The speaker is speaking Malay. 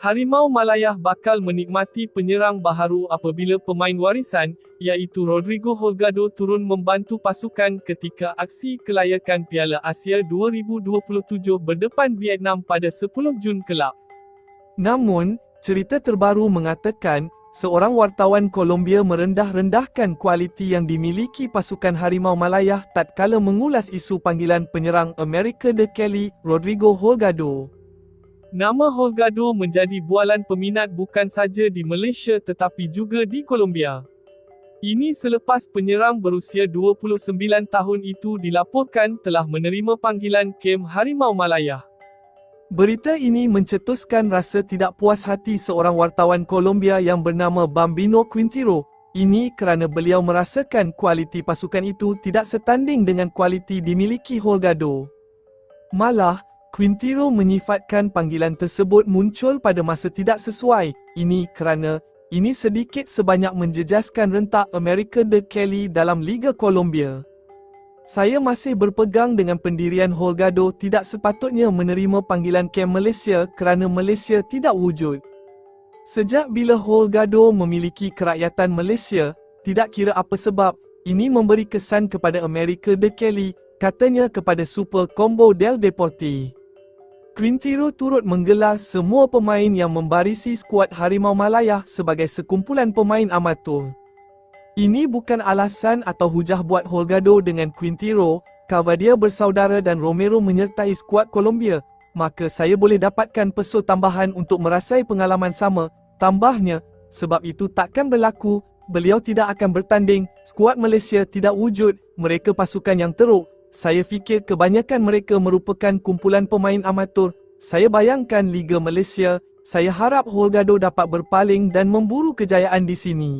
Harimau Malayah bakal menikmati penyerang baharu apabila pemain warisan, iaitu Rodrigo Holgado turun membantu pasukan ketika aksi kelayakan Piala Asia 2027 berdepan Vietnam pada 10 Jun kelak. Namun, cerita terbaru mengatakan, seorang wartawan Colombia merendah-rendahkan kualiti yang dimiliki pasukan Harimau Malayah tatkala mengulas isu panggilan penyerang Amerika de Kelly, Rodrigo Holgado. Nama Holgado menjadi bualan peminat bukan saja di Malaysia tetapi juga di Colombia. Ini selepas penyerang berusia 29 tahun itu dilaporkan telah menerima panggilan kem Harimau Malaya. Berita ini mencetuskan rasa tidak puas hati seorang wartawan Colombia yang bernama Bambino Quintero. Ini kerana beliau merasakan kualiti pasukan itu tidak setanding dengan kualiti dimiliki Holgado. Malah, Quintero menyifatkan panggilan tersebut muncul pada masa tidak sesuai. Ini kerana ini sedikit sebanyak menjejaskan rentak Amerika de Kelly dalam Liga Colombia. Saya masih berpegang dengan pendirian Holgado tidak sepatutnya menerima panggilan kem Malaysia kerana Malaysia tidak wujud. Sejak bila Holgado memiliki kerakyatan Malaysia, tidak kira apa sebab, ini memberi kesan kepada Amerika de Kelly, katanya kepada Super Combo del Deporte. Quintero turut menggelar semua pemain yang membarisi skuad Harimau Malaya sebagai sekumpulan pemain amatur. Ini bukan alasan atau hujah buat Holgado dengan Quintero, Cavadia bersaudara dan Romero menyertai skuad Colombia, maka saya boleh dapatkan pesul tambahan untuk merasai pengalaman sama, tambahnya, sebab itu takkan berlaku, beliau tidak akan bertanding, skuad Malaysia tidak wujud, mereka pasukan yang teruk, saya fikir kebanyakan mereka merupakan kumpulan pemain amatur. Saya bayangkan Liga Malaysia. Saya harap Holgado dapat berpaling dan memburu kejayaan di sini.